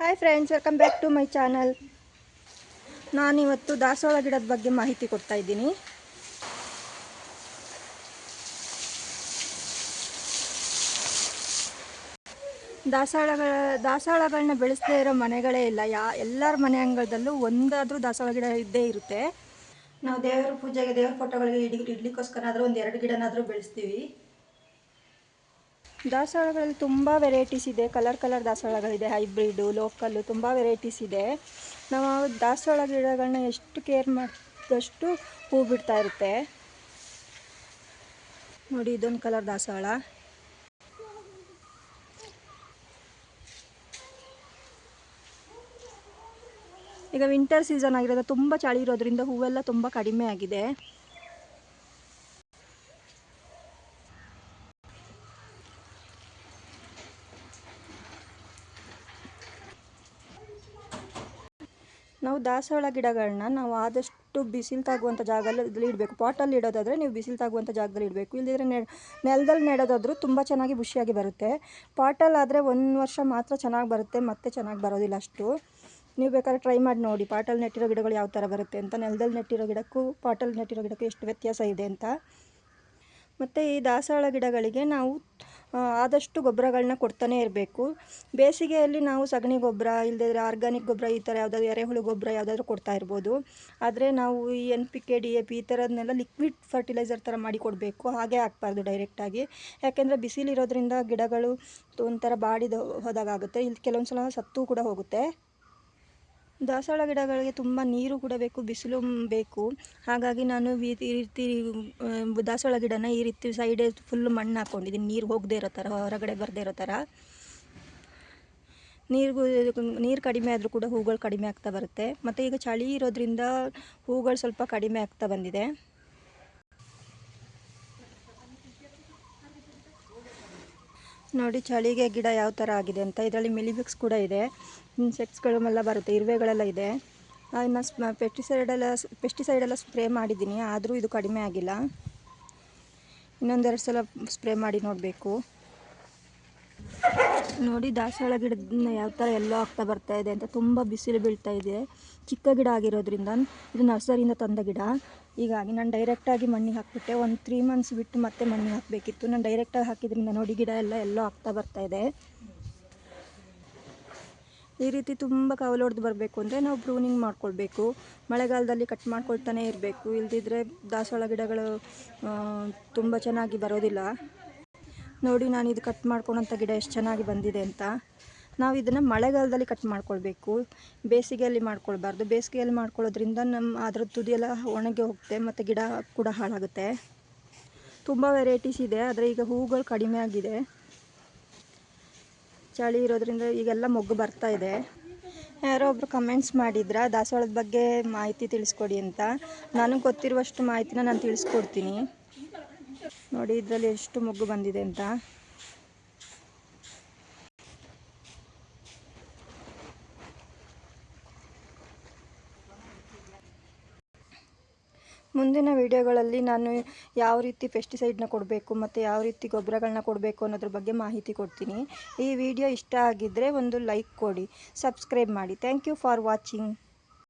Hi friends welcome back to my channel ನಾನಿವತ್ತು ದಾಸವಾಳ ಗಿಡದ ಬಗ್ಗೆ ಮಾಹಿತಿ ಕೊಡ್ತಾ ಇದ್ದೀನಿ. ದಾಸವಾಳಗಳ ದಾಸವಾಳಗಳನ್ನ ಬೆಳೆಸದೇ ಇರೋ ಮನೆಗಳೇ ಇಲ್ಲ. ಯಾ, ಎಲ್ಲರ ಮನೆ ಅಂಗಳದಲ್ಲೂ ಒಂದಾದರೂ ದಾಸವಾಳ ಗಿಡ ಇದ್ದೇ ಇರುತ್ತೆ. ನಾವು ದೇವರ ಪೂಜೆಗೆ, ದೇವ್ರ ಫೋಟೋಗಳಿಗೆ ಇಡಿ, ಇಡ್ಲಿಕ್ಕೋಸ್ಕರ ಒಂದು ಎರಡು ಗಿಡನಾದರೂ ಬೆಳೆಸ್ತೀವಿ. ದಾಸವಾಳಗಳಲ್ಲಿ ತುಂಬ ವೆರೈಟೀಸ್ ಇದೆ. ಕಲರ್ ಕಲರ್ ದಾಸವಾಳಗಳಿದೆ. ಹೈಬ್ರಿಡು ಲೋಕಲ್ಲು ತುಂಬ ವೆರೈಟೀಸ್ ಇದೆ. ನಾವು ದಾಸವಾಳ ಗಿಡಗಳನ್ನ ಎಷ್ಟು ಕೇರ್ ಮಾಡಿದಷ್ಟು ಹೂ ಬಿಡ್ತಾ ಇರುತ್ತೆ. ನೋಡಿ, ಇದೊಂದು ಕಲರ್ ದಾಸವಾಳ. ಈಗ ವಿಂಟರ್ ಸೀಸನ್ ಆಗಿರೋದು ತುಂಬ ಚಳಿ ಇರೋದ್ರಿಂದ ಹೂವೆಲ್ಲ ತುಂಬ ಕಡಿಮೆ ಆಗಿದೆ. ನಾವು ದಾಸವಾಳ ಗಿಡಗಳನ್ನ ನಾವು ಆದಷ್ಟು ಬಿಸಿಲು ತಾಗುವಂಥ ಜಾಗದಲ್ಲಿ ಇಡಬೇಕು. ಪಾಟಲ್ಲಿ ಇಡೋದಾದರೆ ನೀವು ಬಿಸಿಲು ತಾಗುವಂಥ ಜಾಗದಲ್ಲಿ ಇಡಬೇಕು. ಇಲ್ಲದಿದ್ರೆ ನೆ ನೆಲದಲ್ಲಿ ನೆಡೋದಾದರೂ ತುಂಬ ಚೆನ್ನಾಗಿ ಬುಷಿಯಾಗಿ ಬರುತ್ತೆ. ಪಾಟಲ್ಲಾದರೆ ಒಂದು ವರ್ಷ ಮಾತ್ರ ಚೆನ್ನಾಗಿ ಬರುತ್ತೆ, ಮತ್ತೆ ಚೆನ್ನಾಗಿ ಬರೋದಿಲ್ಲ ಅಷ್ಟು. ನೀವು ಬೇಕಾದ್ರೆ ಟ್ರೈ ಮಾಡಿ ನೋಡಿ ಪಾಟಲ್ಲಿ ನೆಟ್ಟಿರೋ ಗಿಡಗಳು ಯಾವ ಥರ ಬರುತ್ತೆ ಅಂತ. ನೆಲದಲ್ಲಿ ನೆಟ್ಟಿರೋ ಗಿಡಕ್ಕೂ ಪಾಟಲ್ಲಿ ನೆಟ್ಟಿರೋ ಗಿಡಕ್ಕೂ ಎಷ್ಟು ವ್ಯತ್ಯಾಸ ಇದೆ ಅಂತ. ಮತ್ತು ಈ ದಾಸವಾಳ ಗಿಡಗಳಿಗೆ ನಾವು ಆದಷ್ಟು ಗೊಬ್ಬರಗಳನ್ನ ಕೊಡ್ತಾನೆ ಇರಬೇಕು. ಬೇಸಿಗೆಯಲ್ಲಿ ನಾವು ಸಗಣಿ ಗೊಬ್ಬರ ಇಲ್ಲದಿದ್ರೆ ಆರ್ಗಾನಿಕ್ ಗೊಬ್ಬರ, ಈ ಥರ ಯಾವುದಾದ್ರು ಎರೆಹುಳು ಗೊಬ್ಬರ ಯಾವುದಾದ್ರೂ ಕೊಡ್ತಾ ಇರ್ಬೋದು. ಆದರೆ ನಾವು ಈ N P K D A P ಈ ಥರದನ್ನೆಲ್ಲ ಲಿಕ್ವಿಡ್ ಫರ್ಟಿಲೈಸರ್ ಥರ ಮಾಡಿ ಕೊಡಬೇಕು. ಹಾಗೆ ಹಾಕ್ಬಾರ್ದು ಡೈರೆಕ್ಟಾಗಿ ಯಾಕೆಂದರೆ ಬಿಸಿಲಿರೋದ್ರಿಂದ ಗಿಡಗಳು ಒಂಥರ ಬಾಡಿದ ಹೋದಾಗುತ್ತೆ ಇಲ್ಲಿ ಕೆಲವೊಂದು ಸಲ ಸತ್ತು ಕೂಡ ಹೋಗುತ್ತೆ. ದಾಸವಾಳ ಗಿಡಗಳಿಗೆ ತುಂಬ ನೀರು ಕೂಡ ಬೇಕು, ಬಿಸಿಲು ಬೇಕು. ಹಾಗಾಗಿ ನಾನು ಈ ರೀತಿ ದಾಸವಾಳ ಗಿಡನ ಈ ರೀತಿ ಸೈಡ್ ಫುಲ್ ಮಣ್ಣು ಹಾಕ್ಕೊಂಡಿದ್ದೀನಿ ನೀರು ಹೋಗದೇ ಇರೋ ಥರ, ಹೊರಗಡೆ ಬರದೇ ಇರೋ ಥರ. ನೀರಿಗೂ, ನೀರು ಕಡಿಮೆ ಆದರೂ ಕೂಡ ಹೂಗಳು ಕಡಿಮೆ ಆಗ್ತಾ ಬರುತ್ತೆ. ಮತ್ತು ಈಗ ಚಳಿ ಇರೋದ್ರಿಂದ ಹೂಗಳು ಸ್ವಲ್ಪ ಕಡಿಮೆ ಆಗ್ತಾ ಬಂದಿದೆ. ನೋಡಿ, ಚಳಿಗೆ ಗಿಡ ಯಾವ ಥರ ಆಗಿದೆ ಅಂತ. ಇದರಲ್ಲಿ ಮಿಲಿಬಿಕ್ಸ್ ಕೂಡ ಇದೆ. ಇನ್ಸೆಕ್ಟ್ಸ್ಗಳೆಲ್ಲ ಬರುತ್ತೆ, ಇರುವೆಗಳೆಲ್ಲ ಇದೆ. ಇನ್ನು ಸ್ಪ ಪೆಸ್ಟಿಸೈಡೆಲ್ಲ ಪೆಸ್ಟಿಸೈಡೆಲ್ಲ ಸ್ಪ್ರೇ ಮಾಡಿದ್ದೀನಿ, ಆದರೂ ಇದು ಕಡಿಮೆ ಆಗಿಲ್ಲ. ಇನ್ನೊಂದೆರಡು ಸಲ ಸ್ಪ್ರೇ ಮಾಡಿ ನೋಡಬೇಕು. ನೋಡಿ, ದಾಸವಾಳ ಗಿಡದ ಯಾವ ಥರ ಎಲ್ಲೋ ಆಗ್ತಾ ಬರ್ತಾ ಇದೆ ಅಂತ ತುಂಬ ಬಿಸಿಲು ಬೀಳ್ತಾ ಇದೆ. ಚಿಕ್ಕ ಗಿಡ ಆಗಿರೋದ್ರಿಂದ, ಇದು ನರ್ಸರಿಯಿಂದ ತಂದ ಗಿಡ. ಹೀಗಾಗಿ ನಾನು ಡೈರೆಕ್ಟಾಗಿ ಮಣ್ಣಿಗೆ ಹಾಕಿಬಿಟ್ಟೆ. ಒಂದು ತ್ರೀ ಮಂತ್ಸ್ ಬಿಟ್ಟು ಮತ್ತೆ ಮಣ್ಣಿಗೆ ಹಾಕಬೇಕಿತ್ತು. ನಾನು ಡೈರೆಕ್ಟಾಗಿ ಹಾಕಿದ್ರಿಂದ ನೋಡಿ, ಗಿಡ ಎಲ್ಲ ಎಲ್ಲೋ ಆಗ್ತಾ ಬರ್ತಾ ಇದೆ. ಈ ರೀತಿ ತುಂಬ ಕವಲೊಡೆದು ಬರಬೇಕು ಅಂದರೆ ನಾವು ಪ್ರೂನಿಂಗ್ ಮಾಡ್ಕೊಳ್ಬೇಕು. ಮಳೆಗಾಲದಲ್ಲಿ ಕಟ್ ಮಾಡ್ಕೊಳ್ತಾನೆ ಇರಬೇಕು. ಇಲ್ದಿದ್ರೆ ದಾಸವಾಳ ಗಿಡಗಳು ತುಂಬ ಚೆನ್ನಾಗಿ ಬರೋದಿಲ್ಲ. ನೋಡಿ, ನಾನು ಇದು ಕಟ್ ಮಾಡ್ಕೊಳೋಂಥ ಗಿಡ ಎಷ್ಟು ಚೆನ್ನಾಗಿ ಬಂದಿದೆ ಅಂತ. ನಾವು ಇದನ್ನು ಮಳೆಗಾಲದಲ್ಲಿ ಕಟ್ ಮಾಡ್ಕೊಳ್ಬೇಕು. ಬೇಸಿಗೆಯಲ್ಲಿ ಮಾಡ್ಕೊಳ್ಬಾರ್ದು. ಬೇಸಿಗೆಯಲ್ಲಿ ಮಾಡ್ಕೊಳ್ಳೋದ್ರಿಂದ ನಮ್ಮ ಅದರ ತುದಿಯೆಲ್ಲ ಒಣಗಿ ಹೋಗುತ್ತೆ ಮತ್ತು ಗಿಡ ಕೂಡ ಹಾಳಾಗುತ್ತೆ. ತುಂಬ ವೆರೈಟೀಸ್ ಇದೆ, ಆದರೆ ಈಗ ಹೂಗಳು ಕಡಿಮೆ ಆಗಿದೆ. ಚಳಿ ಇರೋದ್ರಿಂದ ಈಗೆಲ್ಲ ಮೊಗ್ಗು ಬರ್ತಾ ಇದೆ. ಯಾರೋ ಒಬ್ರು ಕಮೆಂಟ್ಸ್ ಮಾಡಿದ್ರ, ದಾಸವಾಳದ ಬಗ್ಗೆ ಮಾಹಿತಿ ತಿಳಿಸ್ಕೊಡಿ ಅಂತ. ನನಗೆ ಗೊತ್ತಿರುವಷ್ಟು ಮಾಹಿತಿನ ನಾನು ತಿಳಿಸ್ಕೊಡ್ತೀನಿ. ನೋಡಿ ಇದರಲ್ಲಿ ಎಷ್ಟು ಮೊಗ್ಗು ಬಂದಿದೆ ಅಂತ. ಮುಂದಿನ ವಿಡಿಯೋಗಳಲ್ಲಿ ನಾನು ಯಾವ ರೀತಿ ಪೆಸ್ಟಿಸೈಡ್ನ ಕೊಡಬೇಕು ಮತ್ತು ಯಾವ ರೀತಿ ಗೊಬ್ಬರಗಳನ್ನ ಕೊಡಬೇಕು ಅನ್ನೋದ್ರ ಬಗ್ಗೆ ಮಾಹಿತಿ ಕೊಡ್ತೀನಿ. ಈ ವಿಡಿಯೋ ಇಷ್ಟ ಆಗಿದ್ದರೆ ಒಂದು ಲೈಕ್ ಕೊಡಿ ಸಬ್ಸ್ಕ್ರೈಬ್ ಮಾಡಿ. Thank you for watching